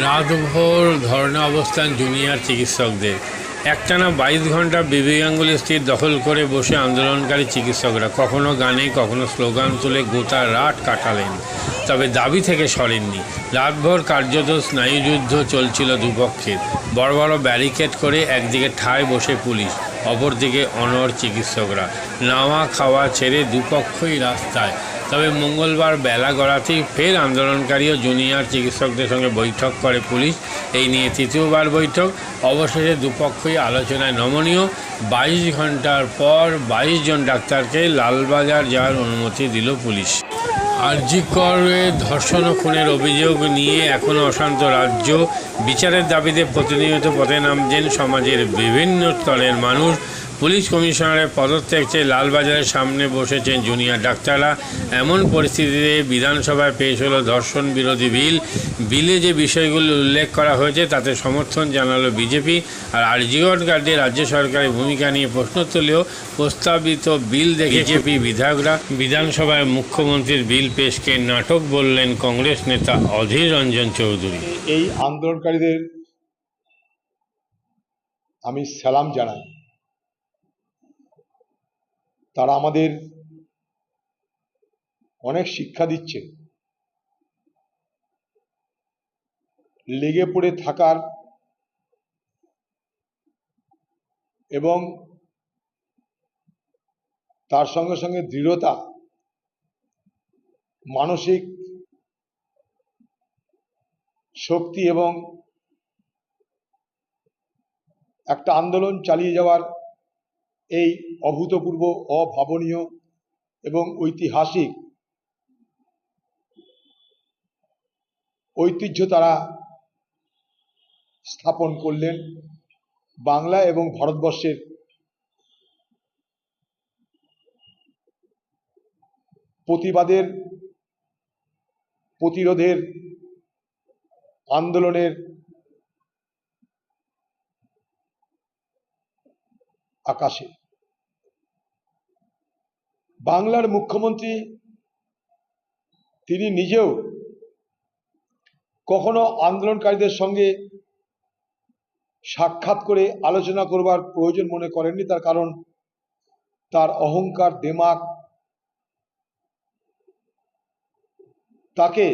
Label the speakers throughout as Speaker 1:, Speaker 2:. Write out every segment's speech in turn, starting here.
Speaker 1: রাতভর ধর্ণা অবস্থান জুনিয়র চিকিৎসকদের। একটানা বাইশ ঘণ্টা বিবি গাঙ্গুলি স্থির দখল করে বসে আন্দোলনকারী চিকিৎসকরা কখনো গানে, কখনো স্লোগান তুলে গোটা রাত কাটালেন। তবে দাবি থেকে সরেননি। রাতভর কার্যত স্নায়ুযুদ্ধ চলছিল দুপক্ষের। বড় বড় ব্যারিকেড করে একদিকে ঠায় বসে পুলিশ, অপরদিকে অনর চিকিৎসকরা। নাওয়া খাওয়া ছেড়ে দুপক্ষই রাস্তায় তবে মঙ্গলবার বেলা গড়াতেই ফের আন্দোলনকারী ও জুনিয়র চিকিৎসকদের সঙ্গে বৈঠক করে পুলিশ। এই নিয়ে তৃতীয়বার বৈঠক। অবশেষে দুপক্ষই আলোচনায় নমনীয়। বাইশ ঘণ্টার পর বাইশ জন ডাক্তারকে লালবাজার যাওয়ার অনুমতি দিল পুলিশ। আরজিকরে ধর্ষণ ও খুনের অভিযোগ নিয়ে এখনও অশান্ত রাজ্য। বিচারের দাবিতে প্রতিনিয়ত পথে নামছেন সমাজের বিভিন্ন স্তরের মানুষ। পুলিশ কমিশনারের পদত্যাগ চেয়ে লালবাজারের সামনে বসেছেন জুনিয়র ডাক্তাররা। এমন পরিস্থিতিতে বিধানসভায় পেশ হলো ধর্ষণ বিরোধী বিল। বিলে যে বিষয়গুলি উল্লেখ করা হয়েছে তাতে সমর্থন জানালো বিজেপি। আর আরজিগড় কাণ্ডে রাজ্য সরকারের ভূমিকা নিয়ে প্রশ্ন তুলেও প্রস্তাবিত বিল দেখে বিজেপি। বিধায়করা বিধানসভায় মুখ্যমন্ত্রীর বিল পেশকে নাটক বললেন কংগ্রেস নেতা অধীর রঞ্জন চৌধুরী।
Speaker 2: এই আন্দোলনকারীদের আমি সালাম জানাই। তারা আমাদের অনেক শিক্ষা দিচ্ছে। লেগে পড়ে থাকার এবং তার সঙ্গে সঙ্গে দৃঢ়তা, মানসিক শক্তি এবং একটা আন্দোলন চালিয়ে যাওয়ার এই অভূতপূর্ব, অভাবনীয় এবং ঐতিহাসিক ঐতিহ্য তারা স্থাপন করলেন বাংলা এবং ভারতবর্ষের প্রতিবাদের, প্রতিরোধের, আন্দোলনের আকাশে। বাংলার মুখ্যমন্ত্রী তিনি নিজেও কখনো আন্দোলনকারীদের সঙ্গে সাক্ষাৎ করে আলোচনা করবার প্রয়োজন মনে করেননি, তার কারণ তার অহংকার দেমাগ তাকে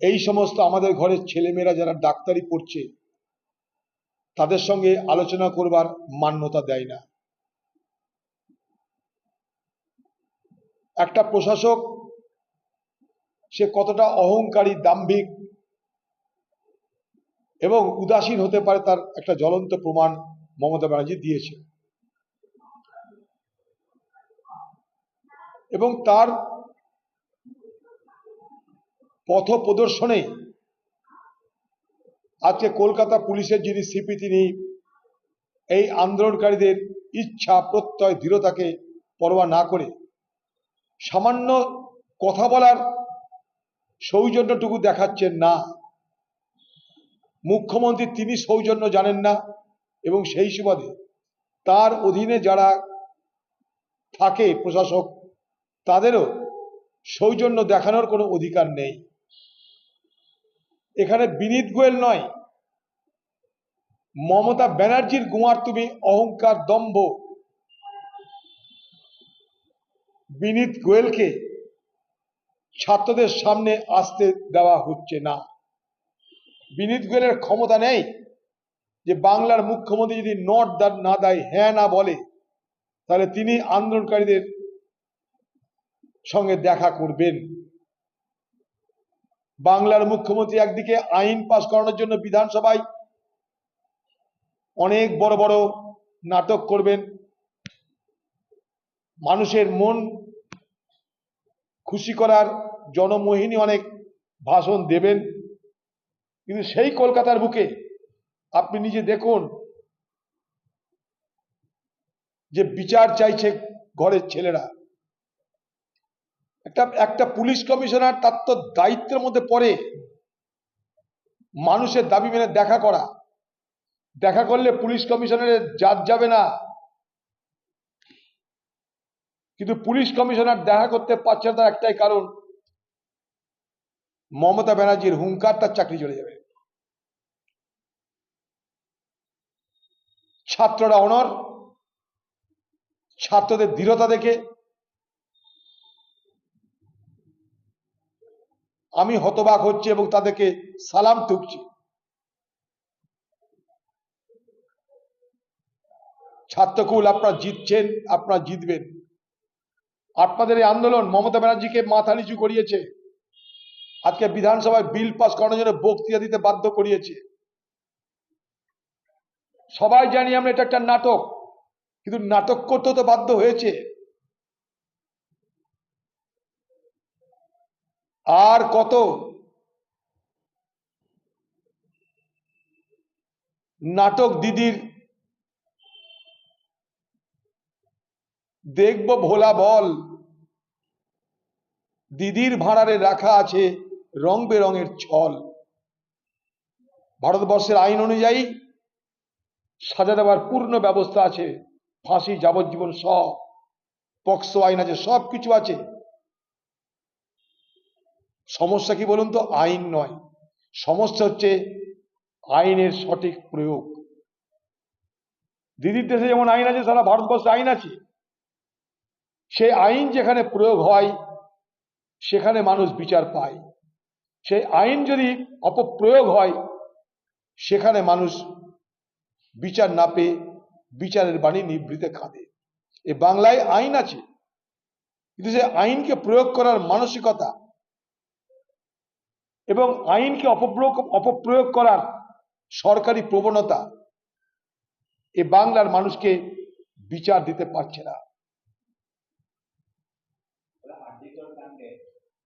Speaker 2: এই সমস্ত আমাদের ঘরের ছেলেমেয়েরা যারা ডাক্তারি পড়ছে, তাদের সঙ্গে আলোচনা করবার মান্যতা দেয় না। একটা প্রশাসক, সে কতটা অহংকারী, দাম্ভিক এবং উদাসীন হতে পারে তার একটা জ্বলন্ত প্রমাণ মমতা ব্যানার্জি দিয়েছে। এবং তার পথ প্রদর্শনে আজকে কলকাতা পুলিশের যিনি সিপি, তিনি এই আন্দোলনকারীদের ইচ্ছা প্রত্যয় দৃঢ়তাকে পরোয়া না করে সামান্য কথা বলার সৌজন্যটুকু দেখাচ্ছেন না। মুখ্যমন্ত্রী তিনি সৌজন্য জানেন না এবং সেই সুবাদে তার অধীনে যারা থাকে প্রশাসক, তাদেরও সৌজন্য দেখানোর কোনো অধিকার নেই। এখানে বিনীত গোয়েল নয়, মমতা ব্যানার্জির গুমার তুমি অহংকার দম্ভ বিনীত গোয়েলকে ছাত্রদের সামনে আসতে দেওয়া হচ্ছে না। বিনীত গোয়েলের ক্ষমতা নেই যে বাংলার মুখ্যমন্ত্রী যদি নট না দেয় হ্যাঁ না বলে, তাহলে তিনি আন্দোলনকারীদের সঙ্গে দেখা করবেন। বাংলার মুখ্যমন্ত্রী একদিকে আইন পাশ করানোর জন্য বিধানসভায় অনেক বড় বড় নাটক করবেন মানুষের মন খুশি করার জনমোহিনী অনেক ভাষণ দেবেন। কিন্তু সেই কলকাতার বুকে আপনি নিজে দেখুন যে বিচার চাইছে ঘরের ছেলেরা। একটা একটা পুলিশ কমিশনার তার তো দায়িত্বের মধ্যে পড়ে মানুষের দাবি মেনে দেখা করা। দেখা করলে পুলিশ কমিশনারের জাত যাবে না। কিন্তু পুলিশ কমিশনার দেখা করতে পারছে না তার একটাই কারণ, মমতা ব্যানার্জির হুঙ্কার, তার চাকরি চলে যাবে। ছাত্ররা অনর, ছাত্রদের দৃঢ়তা দেখে। আমি হতবাক হচ্ছি এবং তাদেরকে সালাম টুকছি ছাত্রকুল আপনারা জিতছেন, আপনারা জিতবেন। আপনাদের এই আন্দোলন মমতা ব্যানার্জিকে মাথা নিচু করিয়েছে। আজকে বিধানসভায় বিল পাস করানোর জন্য বক্তৃতা দিতে বাধ্য করিয়েছে। সবাই জানি আমরা এটা একটা নাটক, কিন্তু নাটক করতে তো বাধ্য হয়েছে। আর কত? নাটক দিদির দেখব ভোলা বল। দিদির ভাড়ারে রাখা আছে রং বেরঙের ছল। ভারতবর্ষের আইন অনুযায়ী সাজা দেওয়ার পূর্ণ ব্যবস্থা আছে। ফাঁসি, যাবজ্জীবন সব, পক্সো আইন আছে, সব কিছু আছে। সমস্যা কি বলুন তো? আইন নয়। সমস্যা হচ্ছে আইনের সঠিক প্রয়োগ। দিদির দেশে যেমন আইন আছে, সারা ভারতবর্ষে আইন আছে। সেই আইন যেখানে প্রয়োগ হয়, সেখানে মানুষ বিচার পায়। সেই আইন যদি অপপ্রয়োগ হয়, সেখানে মানুষ বিচার না পেয়ে বিচারের বাণী নিবৃতে কাঁদে। এ বাংলায় আইন আছে। কিন্তু সে আইনকে প্রয়োগ করার মানসিকতা এবং আইনকে অপপ্রয়োগ অপপ্রয়োগ করার সরকারি প্রবণতা, এ বাংলার মানুষকে বিচার দিতে পারছে না।